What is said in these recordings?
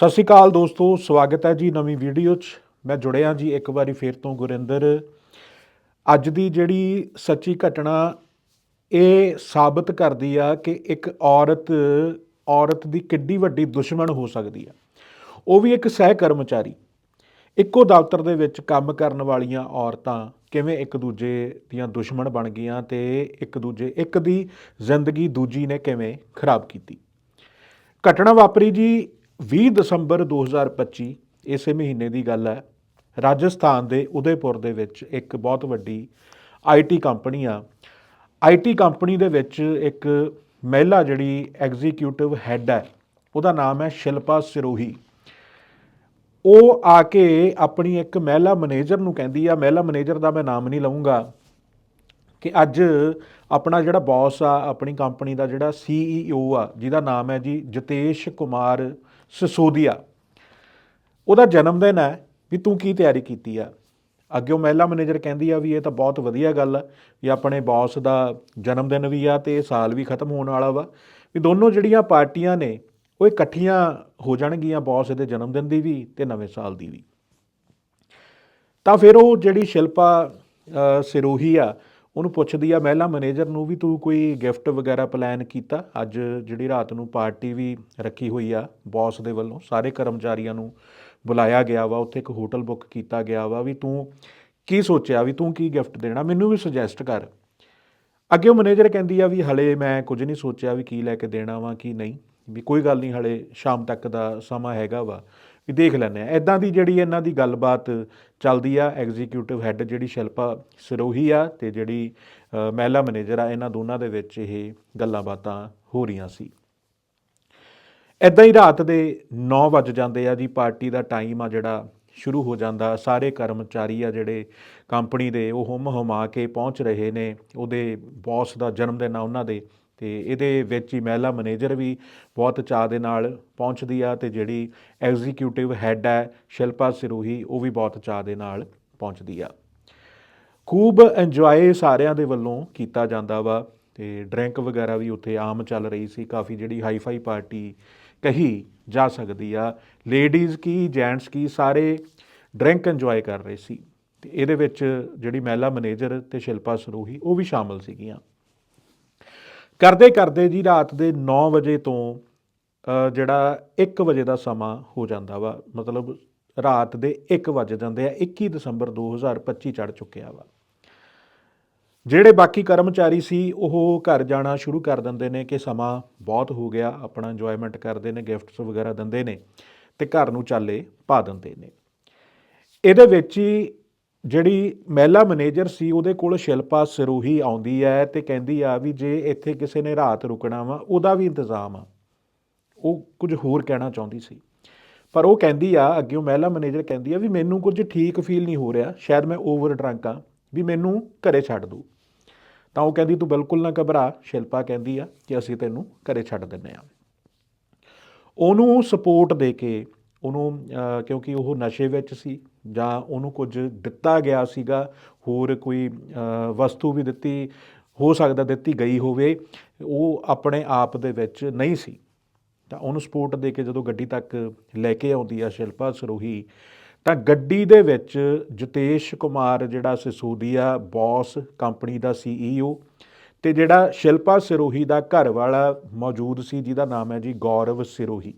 ਸਤਿ ਸ਼੍ਰੀ ਅਕਾਲ ਦੋਸਤੋ, ਸਵਾਗਤ ਹੈ ਜੀ ਨਵੀਂ ਵੀਡੀਓ 'ਚ। ਮੈਂ ਜੁੜਿਆ ਜੀ ਇੱਕ ਵਾਰੀ ਫੇਰ ਤੋਂ ਗੁਰਿੰਦਰ। ਅੱਜ ਦੀ ਜਿਹੜੀ ਸੱਚੀ ਘਟਨਾ, ਇਹ ਸਾਬਤ ਕਰਦੀ ਆ ਕਿ ਇੱਕ ਔਰਤ ਔਰਤ ਦੀ ਕਿੱਡੀ ਵੱਡੀ ਦੁਸ਼ਮਣ ਹੋ ਸਕਦੀ ਆ। ਉਹ ਵੀ ਇੱਕ ਸਹਿ ਕਰਮਚਾਰੀ ਇੱਕੋ ਦਫ਼ਤਰ ਦੇ ਵਿੱਚ ਕੰਮ ਕਰਨ ਵਾਲੀਆਂ ਔਰਤਾਂ ਕਿਵੇਂ ਇੱਕ ਦੂਜੇ ਦੀਆਂ ਦੁਸ਼ਮਣ ਬਣ ਗਈਆਂ ਤੇ ਇੱਕ ਦੂਜੇ, ਇੱਕ ਦੀ ਜ਼ਿੰਦਗੀ ਦੂਜੀ ਨੇ ਕਿਵੇਂ ਖਰਾਬ ਕੀਤੀ। ਘਟਨਾ ਵਾਪਰੀ ਜੀ 20 ਦਸੰਬਰ 2025 ਇਸੇ ਮਹੀਨੇ ਦੀ ਗੱਲ ਹੈ, ਰਾਜਸਥਾਨ ਦੇ ਉਦੈਪੁਰ ਦੇ ਵਿੱਚ ਇੱਕ ਬਹੁਤ ਵੱਡੀ ਆਈਟੀ ਕੰਪਨੀ ਆ। ਆਈਟੀ ਕੰਪਨੀ ਦੇ ਵਿੱਚ ਇੱਕ ਮਹਿਲਾ ਜਿਹੜੀ ਐਗਜ਼ੀਕਿਊਟਿਵ ਹੈੱਡ ਹੈ, ਉਹਦਾ ਨਾਮ ਹੈ ਸ਼ਿਲਪਾ ਸਿਰੋਹੀ। ਉਹ ਆ ਕੇ ਆਪਣੀ ਇੱਕ ਮਹਿਲਾ ਮੈਨੇਜਰ ਨੂੰ ਕਹਿੰਦੀ ਆ, ਮਹਿਲਾ ਮੈਨੇਜਰ ਦਾ ਮੈਂ ਨਾਮ ਨਹੀਂ ਲਵਾਂਗਾ ਕਿ ਅੱਜ ਆਪਣਾ ਜਿਹੜਾ ਬੌਸ ਆ, ਆਪਣੀ ਕੰਪਨੀ ਦਾ ਜਿਹੜਾ ਸੀਈਓ ਆ, ਜਿਹਦਾ ਨਾਮ ਹੈ ਜੀ ਜਤੇਸ਼ ਕੁਮਾਰ ਸਿਸੋਦੀਆ। ਉਹਦਾ ਜਨਮ ਦਿਨ ਹੈ ਵੀ ਤੂੰ ਕੀ ਤਿਆਰੀ ਕੀਤੀ ਆ? ਅੱਗੇ ਉਹ ਮਹਿਲਾ ਮੈਨੇਜਰ ਕਹਿੰਦੀ ਆ ਵੀ ਇਹ ਤਾਂ ਬਹੁਤ ਵਧੀਆ ਗੱਲ ਆ ਵੀ ਆਪਣੇ ਬੌਸ ਦਾ ਜਨਮ ਦਿਨ ਵੀ ਆ ਤੇ ਇਹ ਸਾਲ ਵੀ ਖਤਮ ਹੋਣ ਵਾਲਾ ਵਾ। ਵੀ ਦੋਨੋਂ ਜਿਹੜੀਆਂ ਪਾਰਟੀਆਂ ਨੇ, ਉਹ ਇਕੱਠੀਆਂ ਹੋ ਜਾਣਗੀਆਂ ਬੌਸ ਦੇ ਜਨਮ ਦਿਨ ਦੀ ਵੀ ਤੇ ਨਵੇਂ ਸਾਲ ਦੀ ਵੀ। ਤਾਂ ਫਿਰ ਉਹ ਜਿਹੜੀ ਸ਼ਿਲਪਾ ਸਿਰੋਹੀ ਆ ਉਹਨੂੰ ਪੁੱਛਦੀ ਆ, ਮਹਿਲਾ ਮੈਨੇਜਰ ਨੂੰ ਵੀ ਤੂੰ ਕੋਈ ਗਿਫਟ ਵਗੈਰਾ ਪਲਾਨ ਕੀਤਾ? ਅੱਜ ਜਿਹੜੀ ਰਾਤ ਨੂੰ ਪਾਰਟੀ ਵੀ ਰੱਖੀ ਹੋਈ ਆ ਬੌਸ ਦੇ ਵੱਲੋਂ ਸਾਰੇ ਕਰਮਚਾਰੀਆਂ ਨੂੰ ਬੁਲਾਇਆ ਗਿਆ ਵਾ, ਉੱਥੇ ਇੱਕ ਹੋਟਲ ਬੁੱਕ ਕੀਤਾ ਗਿਆ ਵਾ ਵੀ ਤੂੰ ਕੀ ਸੋਚਿਆ? ਵੀ ਤੂੰ ਕੀ ਗਿਫਟ ਦੇਣਾ? ਮੈਨੂੰ ਵੀ ਸੁਜੈਸਟ ਕਰ। ਅੱਗੇ ਉਹ ਮੈਨੇਜਰ ਕਹਿੰਦੀ ਆ ਵੀ ਹਲੇ ਮੈਂ ਕੁਝ ਨਹੀਂ ਸੋਚਿਆ ਵੀ ਕੀ ਲੈ ਕੇ ਦੇਣਾ ਵਾ, ਕੀ ਨਹੀਂ। ਵੀ ਕੋਈ ਗੱਲ ਨਹੀਂ, ਹਲੇ ਸ਼ਾਮ ਤੱਕ ਦਾ ਸਮਾਂ ਹੈਗਾ ਵਾ। ਵੀ ਦੇਖ ਲੈਂਦੇ ਆ। ਐਦਾਂ ਦੀ ਜਿਹੜੀ ਇਹਨਾਂ ਦੀ ਗੱਲਬਾਤ ਚੱਲਦੀ ਆ ਐਗਜ਼ੀਕਿਊਟਿਵ ਹੈੱਡ ਜਿਹੜੀ ਸ਼ਿਲਪਾ ਸਿਰੋਹੀ ਆ ਤੇ ਜਿਹੜੀ ਮਹਿਲਾ ਮੈਨੇਜਰ ਆ, ਇਹਨਾਂ ਦੋਨਾਂ ਦੇ ਵਿੱਚ ਇਹ ਗੱਲਾਂ ਬਾਤਾਂ ਹੋ ਰਹੀਆਂ ਸੀ। ਐਦਾਂ ਹੀ ਰਾਤ ਦੇ 9 ਵੱਜ ਜਾਂਦੇ ਆ ਜੀ, ਪਾਰਟੀ ਦਾ ਟਾਈਮ ਆ ਜਿਹੜਾ ਸ਼ੁਰੂ ਹੋ ਜਾਂਦਾ। ਸਾਰੇ ਕਰਮਚਾਰੀ ਆ ਜਿਹੜੇ ਕੰਪਨੀ ਦੇ ਉਹ ਹੁਮ ਹੁਮਾ ਕੇ ਪਹੁੰਚ ਰਹੇ ਨੇ। ਉਹਦੇ ਬੌਸ ਦਾ ਜਨਮ ਦਿਨ ਆ ਉਹਨਾਂ ਦੇ। ਤੇ ਇਹਦੇ ਵਿੱਚ ਹੀ ਮਹਿਲਾ ਮੈਨੇਜਰ ਵੀ ਬਹੁਤ ਚਾਅ ਦੇ ਨਾਲ ਪਹੁੰਚਦੀ ਆ ਤੇ ਜਿਹੜੀ ਐਗਜ਼ੀਕਿਊਟਿਵ ਹੈੱਡ ਹੈ ਸ਼ਿਲਪਾ ਸਿਰੋਹੀ, ਉਹ ਵੀ ਬਹੁਤ ਚਾਅ ਦੇ ਨਾਲ ਪਹੁੰਚਦੀ ਆ। ਖੂਬ ਇੰਜੋਏ ਸਾਰਿਆਂ ਦੇ ਵੱਲੋਂ ਕੀਤਾ ਜਾਂਦਾ ਵਾ ਤੇ ਡਰਿੰਕ ਵਗੈਰਾ ਵੀ ਉੱਥੇ ਆਮ ਚੱਲ ਰਹੀ ਸੀ, ਕਾਫੀ ਜਿਹੜੀ ਹਾਈ-ਫਾਈ ਪਾਰਟੀ ਕਹੀ ਜਾ ਸਕਦੀ ਆ। ਲੇਡੀਜ਼ ਕੀ ਜੈਂਟਸ ਕੀ, ਸਾਰੇ ਡਰਿੰਕ ਇੰਜੋਏ ਕਰ ਰਹੇ ਸੀ। ਤੇ ਇਹਦੇ ਵਿੱਚ ਜਿਹੜੀ ਮਹਿਲਾ ਮੈਨੇਜਰ ਤੇ ਸ਼ਿਲਪਾ ਸਰੋਹੀ, ਉਹ ਵੀ ਸ਼ਾਮਲ ਸੀਗੀਆਂ। ਕਰਦੇ ਕਰਦੇ ਜੀ ਰਾਤ ਦੇ 9 ਵਜੇ ਤੋਂ ਜਿਹੜਾ 1 ਵਜੇ ਦਾ ਸਮਾਂ ਹੋ ਜਾਂਦਾ ਵਾ, ਮਤਲਬ ਰਾਤ ਦੇ 1 ਵਜ ਜਾਂਦੇ ਆ 21 ਦਸੰਬਰ 2025 ਚੜ ਚੁੱਕਿਆ ਵਾ। ਜਿਹੜੇ ਬਾਕੀ ਕਰਮਚਾਰੀ ਸੀ, ਉਹ ਘਰ ਜਾਣਾ ਸ਼ੁਰੂ ਕਰ ਦਿੰਦੇ ਨੇ ਕਿ ਸਮਾਂ ਬਹੁਤ ਹੋ ਗਿਆ, ਆਪਣਾ ਇੰਜੋਇਮੈਂਟ ਕਰਦੇ ਨੇ ਗਿਫਟਸ ਵਗੈਰਾ ਦਿੰਦੇ ਨੇ ਤੇ ਘਰ ਨੂੰ ਚਾਲੇ ਪਾ ਦਿੰਦੇ ਨੇ। ਇਹਦੇ ਵਿੱਚ ਹੀ ਜਿਹੜੀ ਮਹਿਲਾ ਮੈਨੇਜਰ ਸੀ, ਉਹਦੇ ਕੋਲ ਸ਼ਿਲਪਾ ਸਰੂਹੀ ਆਉਂਦੀ ਹੈ ਤੇ ਕਹਿੰਦੀ ਆ ਵੀ ਜੇ ਇੱਥੇ ਕਿਸੇ ਨੇ ਰਾਤ ਰੁਕਣਾ ਵਾ, ਉਹਦਾ ਵੀ ਇੰਤਜ਼ਾਮ ਆ। ਉਹ ਕੁਝ ਹੋਰ ਕਹਿਣਾ ਚਾਹੁੰਦੀ ਸੀ। ਪਰ ਉਹ ਕਹਿੰਦੀ ਆ ਅੱਗੇ ਉਹ ਮਹਿਲਾ ਮੈਨੇਜਰ ਕਹਿੰਦੀ ਆ ਵੀ ਮੈਨੂੰ ਕੁਝ ਠੀਕ ਫੀਲ ਨਹੀਂ ਹੋ ਰਿਹਾ, ਸ਼ਾਇਦ ਮੈਂ ਓਵਰ ਡਰੰਕ ਆ, ਵੀ ਮੈਨੂੰ ਘਰੇ ਛੱਡ ਦੂ। ਤਾਂ ਉਹ ਕਹਿੰਦੀ, ਤੂੰ ਬਿਲਕੁਲ ਨਾ ਘਬਰਾ। ਸ਼ਿਲਪਾ ਕਹਿੰਦੀ ਆ ਕਿ ਅਸੀਂ ਤੈਨੂੰ ਘਰੇ ਛੱਡ ਦਿੰਨੇ ਆ। ਉਹਨੂੰ ਸਪੋਰਟ ਦੇ ਕੇ, ਉਹਨੂੰ ਕਿਉਂਕਿ ਉਹ ਨਸ਼ੇ ਵਿੱਚ ਸੀ ਜਾਂ ਉਹਨੂੰ ਕੁਝ ਦਿੱਤਾ ਗਿਆ ਸੀਗਾ, ਹੋਰ ਕੋਈ ਵਸਤੂ ਵੀ ਦਿੱਤੀ, ਹੋ ਸਕਦਾ ਦਿੱਤੀ ਗਈ ਹੋਵੇ, ਉਹ ਆਪਣੇ ਆਪ ਦੇ ਵਿੱਚ ਨਹੀਂ ਸੀ। ਤਾਂ ਉਹਨੂੰ ਸਪੋਰਟ ਦੇ ਕੇ ਜਦੋਂ ਗੱਡੀ ਤੱਕ ਲੈ ਕੇ ਆਉਂਦੀ ਆ ਸ਼ਿਲਪਾ ਸਰੋਹੀ, ਤਾਂ ਗੱਡੀ ਦੇ ਵਿੱਚ ਜਤੇਸ਼ ਕੁਮਾਰ ਜਿਹੜਾ ਸਿਸੋਦੀਆ ਬੌਸ ਕੰਪਨੀ ਦਾ ਸੀਈਓ ਤੇ ਜਿਹੜਾ ਸ਼ਿਲਪਾ ਸਿਰੋਹੀ ਦਾ ਘਰ ਵਾਲਾ ਮੌਜੂਦ ਸੀ, ਜਿਹਦਾ ਨਾਮ ਹੈ ਜੀ ਗੌਰਵ ਸਿਰੋਹੀ।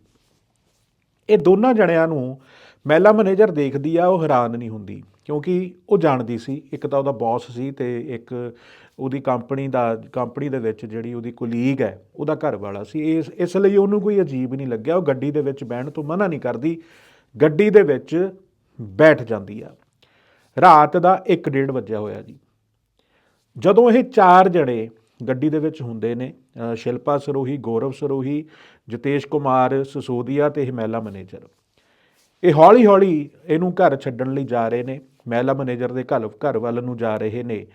ਇਹ ਦੋਨਾਂ ਜਣਿਆਂ ਨੂੰ ਮਹਿਲਾ ਮੈਨੇਜਰ ਦੇਖਦੀ ਆ, ਉਹ ਹੈਰਾਨ ਨਹੀਂ ਹੁੰਦੀ, ਕਿਉਂਕਿ ਉਹ ਜਾਣਦੀ ਸੀ, ਇੱਕ ਤਾਂ ਉਹਦਾ ਬੌਸ ਸੀ ਤੇ ਇੱਕ ਉਹਦੀ ਕੰਪਨੀ ਦਾ ਕੰਪਨੀ ਦੇ ਵਿੱਚ ਜਿਹੜੀ ਉਹਦੀ ਕੁਲੀਗ ਹੈ, ਉਹਦਾ ਘਰ ਵਾਲਾ ਸੀ। ਇਸ ਇਸ ਲਈ ਉਹਨੂੰ ਕੋਈ ਅਜੀਬ ਨਹੀਂ ਲੱਗਿਆ, ਉਹ ਗੱਡੀ ਦੇ ਵਿੱਚ ਬਹਿਣ ਤੋਂ ਮਨਾ ਨਹੀਂ ਕਰਦੀ, ਗੱਡੀ ਦੇ ਵਿੱਚ ਬੈਠ ਜਾਂਦੀ ਆ। ਰਾਤ ਦਾ 1:30 ਵਜਿਆ ਹੋਇਆ ਜੀ। ਜਦੋਂ ਇਹ ਚਾਰ ਜਣੇ ਗੱਡੀ ਦੇ ਵਿੱਚ ਹੁੰਦੇ ਨੇ ਸ਼ਿਲਪਾ ਸਰੋਹੀ, ਗੌਰਵ ਸਰੋਹੀ, ਜਤੇਸ਼ ਕੁਮਾਰ ਸਸੋਦੀਆ ਤੇ ਇਹ ਮਹਿਲਾ ਮੈਨੇਜਰ। ਇਹ ਹੌਲੀ ਹੌਲੀ ਇਹਨੂੰ ਘਰ ਛੱਡਣ ਲਈ ਜਾ ਰਹੇ ਨੇ, ਮਹਿਲਾ ਮੈਨੇਜਰ ਦੇ ਘਰ ਘਰ ਵੱਲ ਨੂੰ ਜਾ ਰਹੇ ਨੇ।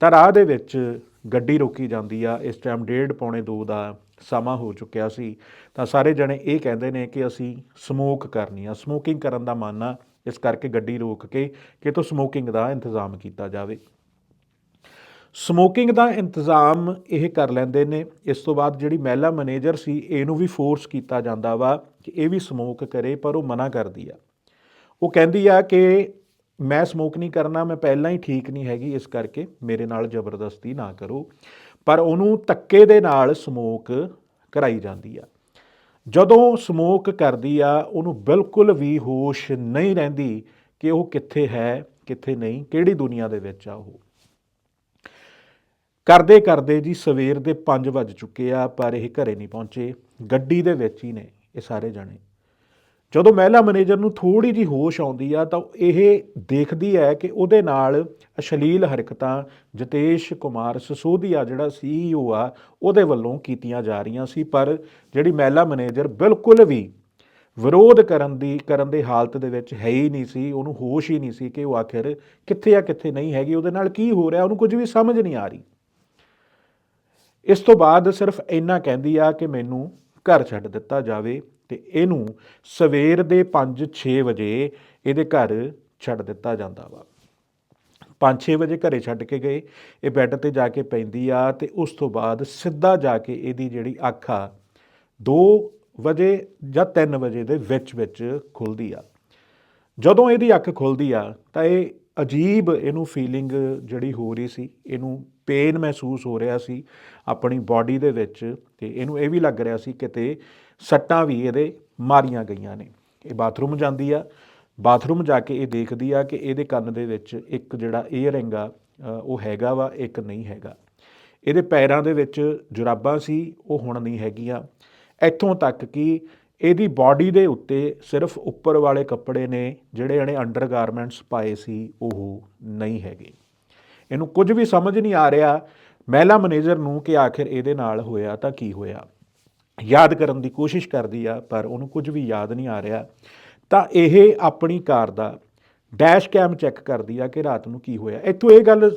ਤਾਂ ਰਾਹ ਦੇ ਵਿੱਚ ਗੱਡੀ ਰੋਕੀ ਜਾਂਦੀ ਆ। ਇਸ ਟਾਈਮ ਡੇਢ ਪੌਣੇ 2 ਦਾ ਸਮਾਂ ਹੋ ਚੁੱਕਿਆ ਸੀ। ਤਾਂ ਸਾਰੇ ਜਣੇ ਇਹ ਕਹਿੰਦੇ ਨੇ ਕਿ ਅਸੀਂ ਸਮੋਕ ਕਰਨੀ ਆ। ਸਮੋਕਿੰਗ ਕਰਨ ਦਾ ਮਨ ਆ ਇਸ ਕਰਕੇ ਗੱਡੀ ਰੋਕ ਕੇ ਕਿ ਤੋਂ ਸਮੋਕਿੰਗ ਦਾ ਇੰਤਜ਼ਾਮ ਕੀਤਾ ਜਾਵੇ। ਸਮੋਕਿੰਗ ਦਾ ਇੰਤਜ਼ਾਮ ਇਹ ਕਰ ਲੈਂਦੇ ਨੇ। ਇਸ ਤੋਂ ਬਾਅਦ ਜਿਹੜੀ ਮਹਿਲਾ ਮੈਨੇਜਰ ਸੀ, ਇਹਨੂੰ ਵੀ ਫੋਰਸ ਕੀਤਾ ਜਾਂਦਾ ਵਾ ਕਿ ਇਹ ਵੀ ਸਮੋਕ ਕਰੇ, ਪਰ ਉਹ ਮਨਾ ਕਰਦੀ ਆ। ਉਹ ਕਹਿੰਦੀ ਆ ਕਿ ਮੈਂ ਸਮੋਕ ਨਹੀਂ ਕਰਨਾ, ਮੈਂ ਪਹਿਲਾਂ ਹੀ ਠੀਕ ਨਹੀਂ ਹੈਗੀ, ਇਸ ਕਰਕੇ ਮੇਰੇ ਨਾਲ ਜ਼ਬਰਦਸਤੀ ਨਾ ਕਰੋ। ਪਰ ਉਹਨੂੰ ਧੱਕੇ ਦੇ ਨਾਲ ਸਮੋਕ ਕਰਾਈ ਜਾਂਦੀ ਆ। ਜਦੋਂ ਸਮੋਕ ਕਰਦੀ ਆ, ਉਹਨੂੰ ਬਿਲਕੁਲ ਵੀ ਹੋਸ਼ ਨਹੀਂ ਰਹਿੰਦੀ ਕਿ ਉਹ ਕਿੱਥੇ ਹੈ, ਕਿੱਥੇ ਨਹੀਂ, ਕਿਹੜੀ ਦੁਨੀਆ ਦੇ ਵਿੱਚ ਆ ਉਹ। ਕਰਦੇ ਕਰਦੇ ਜੀ ਸਵੇਰ ਦੇ 5 ਵੱਜ ਚੁੱਕੇ ਆ, ਪਰ ਇਹ ਘਰੇ ਨਹੀਂ ਪਹੁੰਚੇ। ਗੱਡੀ ਦੇ ਵਿੱਚ ਹੀ ਨੇ ਇਹ ਸਾਰੇ ਜਾਣੇ। ਜਦੋਂ ਮਹਿਲਾ ਮੈਨੇਜਰ ਨੂੰ ਥੋੜੀ ਜੀ ਹੋਸ਼ ਆਉਂਦੀ ਆ, ਤਾਂ ਇਹ ਦੇਖਦੀ ਹੈ ਕਿ ਉਹਦੇ ਨਾਲ ਅਸ਼ਲੀਲ ਹਰਕਤਾਂ ਜਤੇਸ਼ ਕੁਮਾਰ ਸਸੋਦੀਆ ਜਿਹੜਾ ਸੀਈਓ ਆ, ਉਹਦੇ ਵੱਲੋਂ ਕੀਤੀਆਂ ਜਾ ਰਹੀਆਂ ਸੀ, ਪਰ ਜਿਹੜੀ ਮਹਿਲਾ ਮੈਨੇਜਰ ਬਿਲਕੁਲ ਵੀ ਵਿਰੋਧ ਕਰਨ ਦੀ, ਕਰਨ ਦੇ ਹਾਲਤ ਦੇ ਵਿੱਚ ਹੈ ਹੀ ਨਹੀਂ ਸੀ, ਉਹਨੂੰ ਹੋਸ਼ ਹੀ ਨਹੀਂ ਸੀ ਕਿ ਉਹ ਆਖਿਰ ਕਿੱਥੇ ਆ, ਕਿੱਥੇ ਨਹੀਂ ਹੈਗੀ, ਉਹਦੇ ਨਾਲ ਕੀ ਹੋ ਰਿਹਾ, ਉਹਨੂੰ ਕੁਝ ਵੀ ਸਮਝ ਨਹੀਂ ਆ ਰਹੀ। ਇਸ ਤੋਂ ਬਾਅਦ ਸਿਰਫ ਇੰਨਾ ਕਹਿੰਦੀ ਆ ਕਿ ਮੈਨੂੰ ਘਰ ਛੱਡ ਦਿੱਤਾ ਜਾਵੇ ਤੇ ਇਹਨੂੰ ਸਵੇਰ ਦੇ 5-6 ਵਜੇ ਇਹਦੇ ਘਰ ਛੱਡ ਦਿੱਤਾ ਜਾਂਦਾ ਵਾ। 5-6 ਵਜੇ ਘਰੇ ਛੱਡ ਕੇ ਗਏ, ਇਹ ਬੈੱਡ ਤੇ ਜਾ ਕੇ ਪੈਂਦੀ ਆ ਤੇ ਉਸ ਤੋਂ ਬਾਅਦ ਸਿੱਧਾ ਜਾ ਕੇ ਇਹਦੀ ਜਿਹੜੀ ਅੱਖ ਆ 2 ਵਜੇ ਜਾਂ 3 ਵਜੇ ਦੇ ਵਿੱਚ ਵਿੱਚ ਖੁੱਲਦੀ ਆ। ਜਦੋਂ ਇਹਦੀ ਅੱਖ ਖੁੱਲਦੀ ਆ ਤਾਂ ਇਹ ਅਜੀਬ ਇਹਨੂੰ ਫੀਲਿੰਗ ਜਿਹੜੀ ਹੋ ਰਹੀ ਸੀ, ਇਹਨੂੰ ਪੇਨ ਮਹਿਸੂਸ ਹੋ ਰਿਹਾ ਸੀ ਆਪਣੀ ਬਾਡੀ ਦੇ ਵਿੱਚ ਤੇ ਇਹਨੂੰ ਇਹ ਵੀ ਲੱਗ ਰਿਹਾ ਸੀ ਕਿਤੇ ਸੱਟਾਂ ਵੀ ਇਹਦੇ ਮਾਰੀਆਂ ਗਈਆਂ ਨੇ। ਇਹ ਬਾਥਰੂਮ ਜਾਂਦੀ ਆ ਬਾਥਰੂਮ ਜਾ ਕੇ ਇਹ ਦੇਖਦੀ ਆ ਕਿ ਇਹਦੇ ਕੰਨ ਦੇ ਵਿੱਚ ਇੱਕ ਜਿਹੜਾ ਈਅਰਿੰਗ ਆ ਉਹ ਹੈਗਾ ਵਾ, ਇੱਕ ਨਹੀਂ ਹੈਗਾ। ਇਹਦੇ ਪੈਰਾਂ ਦੇ ਵਿੱਚ ਜੁਰਾਬਾਂ ਸੀ, ਉਹ ਹੁਣ ਨਹੀਂ ਹੈਗੀਆਂ। ਇੱਥੋਂ ਤੱਕ ਕਿ ਇਹਦੀ ਬਾਡੀ ਦੇ ਉੱਤੇ ਸਿਰਫ ਉੱਪਰ ਵਾਲੇ ਕੱਪੜੇ ਨੇ, ਜਿਹੜੇ ਇਹਨੇ ਅੰਡਰਗਾਰਮੈਂਟਸ ਪਾਏ ਸੀ, ਉਹ ਨਹੀਂ ਹੈਗੇ। ਇਹਨੂੰ ਕੁਝ ਵੀ ਸਮਝ ਨਹੀਂ ਆ ਰਿਹਾ। ਮਹਿਲਾ ਮੈਨੇਜਰ ਨੂੰ ਕਿ ਆਖਿਰ ਇਹਦੇ ਨਾਲ ਹੋਇਆ ਤਾਂ ਕੀ ਹੋਇਆ? ਯਾਦ ਕਰਨ ਦੀ ਕੋਸ਼ਿਸ਼ ਕਰਦੀ ਆ, ਪਰ ਉਹਨੂੰ ਕੁਝ ਵੀ ਯਾਦ ਨਹੀਂ ਆ ਰਿਹਾ। ਤਾਂ ਇਹ ਆਪਣੀ ਕਾਰ ਦਾ ਡੈਸ਼ ਕੈਮ ਚੈੱਕ ਕਰਦੀ ਆ ਕਿ ਰਾਤ ਨੂੰ ਕੀ ਹੋਇਆ। ਇੱਥੋਂ ਇਹ ਗੱਲ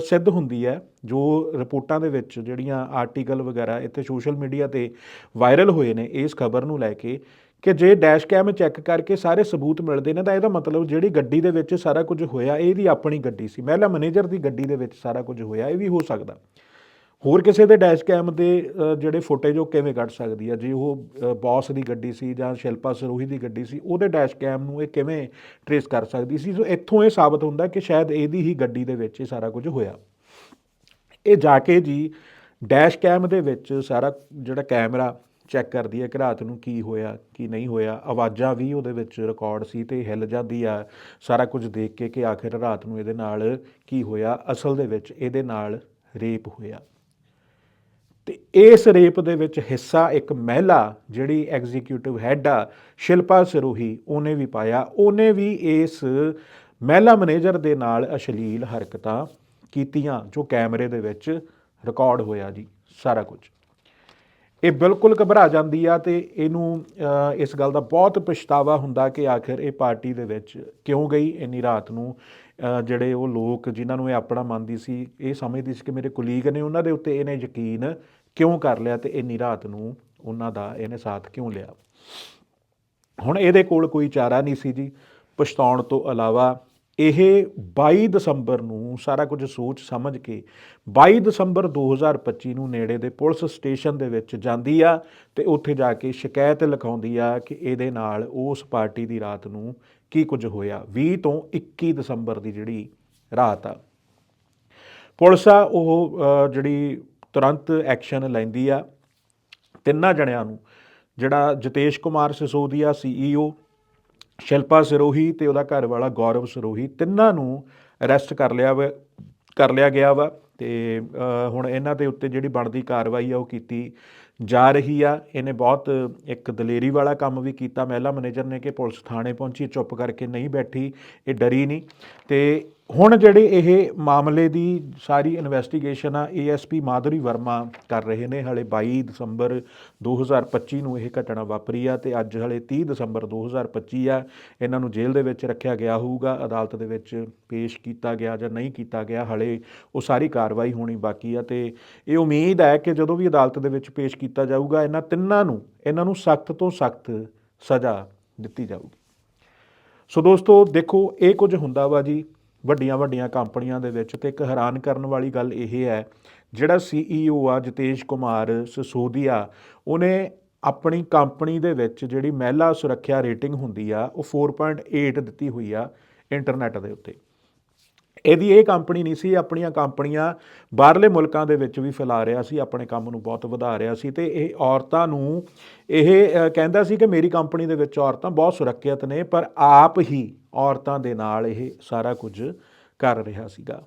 ਸਿੱਧ ਹੁੰਦੀ ਹੈ, ਜੋ ਰਿਪੋਰਟਾਂ ਦੇ ਵਿੱਚ ਜਿਹੜੀਆਂ ਆਰਟੀਕਲ ਵਗੈਰਾ ਇੱਥੇ ਸੋਸ਼ਲ ਮੀਡੀਆ ਤੇ ਵਾਇਰਲ ਹੋਏ ਨੇ, ਇਸ ਖਬਰ ਨੂੰ ਲੈ ਕੇ ਕਿ ਜੇ ਡੈਸ਼ ਕੈਮ ਚੈੱਕ ਕਰਕੇ ਸਾਰੇ ਸਬੂਤ ਮਿਲਦੇ ਨੇ, ਤਾਂ ਇਹਦਾ ਮਤਲਬ ਜਿਹੜੀ ਗੱਡੀ ਦੇ ਵਿੱਚ ਸਾਰਾ ਕੁਝ ਹੋਇਆ ਇਹਦੀ ਆਪਣੀ ਗੱਡੀ ਸੀ। ਮਹਿਲਾ ਮੈਨੇਜਰ ਦੀ ਗੱਡੀ ਦੇ ਵਿੱਚ ਸਾਰਾ ਕੁਝ ਹੋਇਆ, ਇਹ ਵੀ ਹੋ ਸਕਦਾ। ਹੋਰ ਕਿਸੇ ਦੇ ਡੈਸ਼ ਕੈਮ ਦੇ ਜਿਹੜੇ ਫੁਟੇਜ ਉਹ ਕਿਵੇਂ ਕੱਢ ਸਕਦੀ ਹੈ ਜੇ ਉਹ ਬੌਸ ਦੀ ਗੱਡੀ ਸੀ ਜਾਂ ਸ਼ਿਲਪਾ ਸਰੋਹੀ ਦੀ ਗੱਡੀ ਸੀ, ਉਹਦੇ ਡੈਸ਼ ਕੈਮ ਨੂੰ ਇਹ ਕਿਵੇਂ ਟਰੇਸ ਕਰ ਸਕਦੀ ਸੀ? ਸੋ ਇੱਥੋਂ ਇਹ ਸਾਬਤ ਹੁੰਦਾ ਕਿ ਸ਼ਾਇਦ ਇਹਦੀ ਹੀ ਗੱਡੀ ਦੇ ਵਿੱਚ ਇਹ ਸਾਰਾ ਕੁਝ ਹੋਇਆ। ਇਹ ਜਾ ਕੇ ਜੀ ਡੈਸ਼ ਕੈਮ ਦੇ ਵਿੱਚ ਸਾਰਾ ਜਿਹੜਾ ਕੈਮਰਾ ਚੈੱਕ ਕਰਦੀ ਹੈ ਕਿ ਰਾਤ ਨੂੰ ਕੀ ਹੋਇਆ, ਕੀ ਨਹੀਂ ਹੋਇਆ। ਆਵਾਜ਼ਾਂ ਵੀ ਉਹਦੇ ਵਿੱਚ ਰਿਕਾਰਡ ਸੀ ਤੇ ਹਿੱਲ ਜਾਂਦੀ ਆ। ਸਾਰਾ ਕੁਝ ਦੇਖ ਕੇ ਕਿ ਆਖਿਰ ਰਾਤ ਨੂੰ ਇਹਦੇ ਨਾਲ ਕੀ ਹੋਇਆ? ਅਸਲ ਦੇ ਵਿੱਚ ਇਹਦੇ ਨਾਲ ਰੇਪ ਹੋਇਆ। ਤੇ ਇਸ ਰੇਪ ਦੇ ਵਿੱਚ ਹਿੱਸਾ ਇੱਕ ਮਹਿਲਾ ਜਿਹੜੀ ਐਗਜ਼ੀਕਿਊਟਿਵ ਹੈੱਡ ਆ, ਸ਼ਿਲਪਾ ਸਰੂਹੀ, ਉਹਨੇ ਵੀ ਪਾਇਆ। ਉਹਨੇ ਵੀ ਇਸ ਮਹਿਲਾ ਮੈਨੇਜਰ ਦੇ ਨਾਲ ਅਸ਼ਲੀਲ ਹਰਕਤਾਂ ਕੀਤੀਆਂ ਜੋ ਕੈਮਰੇ ਦੇ ਵਿੱਚ ਰਿਕਾਰਡ ਹੋਇਆ ਜੀ, ਸਾਰਾ ਕੁਝ। ਇਹ ਬਿਲਕੁਲ ਘਬਰਾ ਜਾਂਦੀ ਆ ਤੇ ਇਹਨੂੰ ਇਸ ਗੱਲ ਦਾ ਬਹੁਤ ਪਛਤਾਵਾ ਹੁੰਦਾ ਕਿ ਆਖਿਰ ਇਹ ਪਾਰਟੀ ਦੇ ਵਿੱਚ ਕਿਉਂ ਗਈ? ਇੰਨੀ ਰਾਤ ਨੂੰ ਜਿਹੜੇ ਉਹ ਲੋਕ ਜਿਨ੍ਹਾਂ ਨੂੰ ਇਹ ਆਪਣਾ ਮੰਨਦੀ ਸੀ, ਇਹ ਸਮਝਦੀ ਸੀ ਕਿ ਮੇਰੇ ਕੁਲੀਗ ਨੇ ਉਹਨਾਂ ਦੇ ਉੱਤੇ ਇਹਨੇ ਯਕੀਨ ਕਿਉਂ ਕਰ ਲਿਆ ਤੇ ਇੰਨੀ ਰਾਤ ਨੂੰ ਉਹਨਾਂ ਦਾ ਇਹਨੇ ਸਾਥ ਕਿਉਂ ਲਿਆ? ਹੁਣ ਇਹਦੇ ਕੋਲ ਕੋਈ ਚਾਰਾ ਨਹੀਂ ਸੀ ਜੀ। ਪਛਤਾਉਣ ਤੋਂ ਇਲਾਵਾ ਇਹ 22 ਦਸੰਬਰ ਨੂੰ ਸਾਰਾ ਕੁਝ ਸੋਚ ਸਮਝ ਕੇ 22 ਦਸੰਬਰ 2025 ਨੂੰ ਨੇੜੇ ਦੇ ਪੁਲਿਸ ਸਟੇਸ਼ਨ ਦੇ ਵਿੱਚ ਜਾਂਦੀ ਆ ਤੇ ਉੱਥੇ ਜਾ ਕੇ ਸ਼ਿਕਾਇਤ ਲਿਖਾਉਂਦੀ ਆ ਕਿ ਇਹਦੇ ਨਾਲ ਉਸ ਪਾਰਟੀ ਦੀ ਰਾਤ ਨੂੰ ਕੀ ਕੁਝ ਹੋਇਆ? 20 ਤੋਂ 21 ਦਸੰਬਰ ਦੀ ਜਿਹੜੀ ਰਾਤ ਆ। ਪੁਲਿਸ ਆ ਉਹ ਜਿਹੜੀ ਤੁਰੰਤ ਐਕਸ਼ਨ ਲੈਂਦੀ ਆ। ਤਿੰਨਾਂ ਜਣਿਆਂ ਨੂੰ, ਜਿਹੜਾ ਜਤੇਸ਼ ਕੁਮਾਰ ਸਿਸੋਦੀਆ ਸੀਈਓ ਸ਼ਿਲਪਾ ਸਰੋਹੀ ਤੇ ਉਹਦਾ ਘਰ ਵਾਲਾ ਗੌਰਵ ਸਰੋਹੀ, ਤਿੰਨਾਂ ਨੂੰ ਅਰੈਸਟ ਕਰ ਲਿਆ ਵਾ, ਕਰ ਲਿਆ ਗਿਆ ਵਾ ਤੇ ਹੁਣ ਇਹਨਾਂ ਦੇ ਉੱਤੇ ਜਿਹੜੀ ਬਣਦੀ ਕਾਰਵਾਈ ਆ ਉਹ ਕੀਤੀ ਜਾ ਰਹੀ ਆ। ਇਹਨੇ ਬਹੁਤ ਇੱਕ ਦਲੇਰੀ ਵਾਲਾ ਕੰਮ ਵੀ ਕੀਤਾ। ਮਹਿਲਾ ਮੈਨੇਜਰ ਨੇ ਕਿ ਪੁਲਿਸ ਥਾਣੇ ਪਹੁੰਚੀ, ਚੁੱਪ ਕਰਕੇ ਨਹੀਂ ਬੈਠੀ, ਇਹ ਡਰੀ ਨਹੀਂ ਤੇ ਹੁਣ ਜਿਹੜੇ ਇਹ ਮਾਮਲੇ ਦੀ ਸਾਰੀ ਇਨਵੈਸਟੀਗੇਸ਼ਨ ਆ ਏਐਸਪੀ ਮਾਧੁਰੀ ਵਰਮਾ ਕਰ ਰਹੇ ਨੇ। ਹਲੇ 22 ਦਸੰਬਰ 2025 ਨੂੰ ਇਹ ਘਟਨਾ ਵਾਪਰੀ ਆ ਤੇ ਅੱਜ ਹਲੇ 30 ਦਸੰਬਰ 2025 ਆ। ਇਹਨਾਂ ਨੂੰ ਜੇਲ੍ਹ ਦੇ ਵਿੱਚ ਰੱਖਿਆ ਗਿਆ ਹੋਊਗਾ। ਅਦਾਲਤ ਦੇ ਵਿੱਚ ਪੇਸ਼ ਕੀਤਾ ਗਿਆ ਜਾਂ ਨਹੀਂ ਕੀਤਾ ਗਿਆ, ਹਲੇ ਉਹ ਸਾਰੀ ਕਾਰਵਾਈ ਹੋਣੀ ਬਾਕੀ ਆ ਤੇ ਇਹ ਉਮੀਦ ਹੈ ਕਿ ਜਦੋਂ ਵੀ ਅਦਾਲਤ ਦੇ ਵਿੱਚ ਪੇਸ਼ ਕੀਤਾ ਜਾਊਗਾ, ਇਹਨਾਂ ਤਿੰਨਾਂ ਨੂੰ, ਇਹਨਾਂ ਨੂੰ ਸਖਤ ਤੋਂ ਸਖਤ ਸਜ਼ਾ ਦਿੱਤੀ ਜਾਊਗੀ। ਸੋ ਦੋਸਤੋ, ਦੇਖੋ, ਇਹ ਕੁਝ ਹੁੰਦਾ ਵਾ ਜੀ। ਵੱਡੀਆਂ ਵੱਡੀਆਂ ਕੰਪਨੀਆਂ ਦੇ ਵਿੱਚ ਤੇ ਇੱਕ ਹੈਰਾਨ ਕਰਨ ਵਾਲੀ ਗੱਲ ਇਹ ਹੈ, ਜਿਹੜਾ ਸੀਈਓ ਆ ਜਤੇਸ਼ ਕੁਮਾਰ ਸਸੋਦੀਆ, ਉਹਨੇ ਆਪਣੀ ਕੰਪਨੀ ਦੇ ਵਿੱਚ ਜਿਹੜੀ ਮਹਿਲਾ ਸੁਰੱਖਿਆ ਰੇਟਿੰਗ ਹੁੰਦੀ ਆ, ਉਹ 4.8 ਦਿੱਤੀ ਹੋਈ ਆ ਇੰਟਰਨੈਟ ਦੇ ਉੱਤੇ। ਇਹਦੀ ਇਹ ਕੰਪਨੀ ਨਹੀਂ ਸੀ, ਆਪਣੀਆਂ ਕੰਪਨੀਆਂ ਬਾਹਰਲੇ ਮੁਲਕਾਂ ਦੇ ਵਿੱਚ ਵੀ ਫੈਲਾ ਰਿਹਾ ਸੀ, ਆਪਣੇ ਕੰਮ ਨੂੰ ਬਹੁਤ ਵਧਾ ਰਿਹਾ ਸੀ ਤੇ ਇਹ ਔਰਤਾਂ ਨੂੰ ਇਹ ਕਹਿੰਦਾ ਸੀ ਕਿ ਮੇਰੀ ਕੰਪਨੀ ਦੇ ਵਿੱਚ ਔਰਤਾਂ ਬਹੁਤ ਸੁਰੱਖਿਅਤ ਨੇ, ਪਰ ਆਪ ਹੀ ਔਰਤਾਂ ਦੇ ਨਾਲ ਇਹ ਸਾਰਾ ਕੁਝ ਕਰ ਰਿਹਾ ਸੀਗਾ।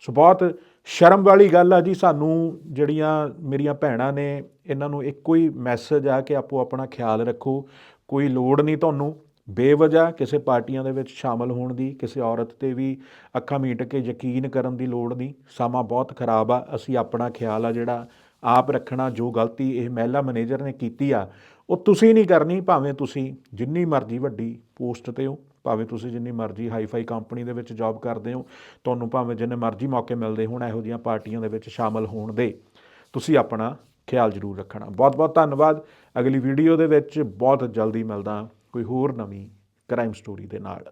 ਸੋ ਬਹੁਤ ਸ਼ਰਮ ਵਾਲੀ ਗੱਲ ਆ ਜੀ, ਸਾਨੂੰ ਜਿਹੜੀਆਂ ਮੇਰੀਆਂ ਭੈਣਾਂ ਨੇ, ਇਹਨਾਂ ਨੂੰ ਇੱਕੋ ਹੀ ਮੈਸੇਜ ਆ ਕਿ ਆਪੋ ਆਪਣਾ ਖਿਆਲ ਰੱਖੋ। ਕੋਈ ਲੋੜ ਨਹੀਂ ਤੁਹਾਨੂੰ। ਬੇਵਜ੍ਹਾ ਕਿਸੇ ਪਾਰਟੀਆਂ ਦੇ ਵਿੱਚ ਸ਼ਾਮਲ ਹੋਣ ਦੀ, ਕਿਸੇ ਔਰਤ ਤੇ ਵੀ ਅੱਖਾਂ ਮੀਟ ਕੇ ਯਕੀਨ ਕਰਨ ਦੀ ਲੋੜ ਨਹੀਂ। ਸਮਾਂ ਬਹੁਤ ਖਰਾਬ ਆ, ਅਸੀਂ ਆਪਣਾ ਖਿਆਲ ਆ ਜਿਹੜਾ ਆਪ ਰੱਖਣਾ, ਜੋ ਗਲਤੀ ਇਹ ਮਹਿਲਾ ਮੈਨੇਜਰ ਨੇ ਕੀਤੀ ਆ, ਉਹ ਤੁਸੀਂ ਨਹੀਂ ਕਰਨੀ, ਭਾਵੇਂ ਤੁਸੀਂ ਜਿੰਨੀ ਮਰਜ਼ੀ ਵੱਡੀ ਪੋਸਟ ਤੇ ਹੋ। ਭਾਵੇਂ ਤੁਸੀਂ ਜਿੰਨੀ ਮਰਜ਼ੀ ਹਾਈ-ਫਾਈ ਕੰਪਨੀ ਦੇ ਵਿੱਚ ਜੌਬ ਕਰਦੇ ਹੋ, ਤੁਹਾਨੂੰ ਭਾਵੇਂ ਜਿੰਨੇ ਮਰਜ਼ੀ ਮੌਕੇ ਮਿਲਦੇ ਹੋਣ, ਇਹੋ ਜਿਹੀਆਂ ਪਾਰਟੀਆਂ ਦੇ ਵਿੱਚ ਸ਼ਾਮਲ ਹੋਣ ਦੇ। ਤੁਸੀਂ ਆਪਣਾ ਖਿਆਲ ਜ਼ਰੂਰ ਰੱਖਣਾ। ਬਹੁਤ-ਬਹੁਤ ਧੰਨਵਾਦ। ਅਗਲੀ ਵੀਡੀਓ ਦੇ ਵਿੱਚ ਬਹੁਤ ਜਲਦੀ ਮਿਲਦਾ ਕੋਈ ਹੋਰ ਨਵੀਂ ਕ੍ਰਾਈਮ ਸਟੋਰੀ ਦੇ ਨਾਲ।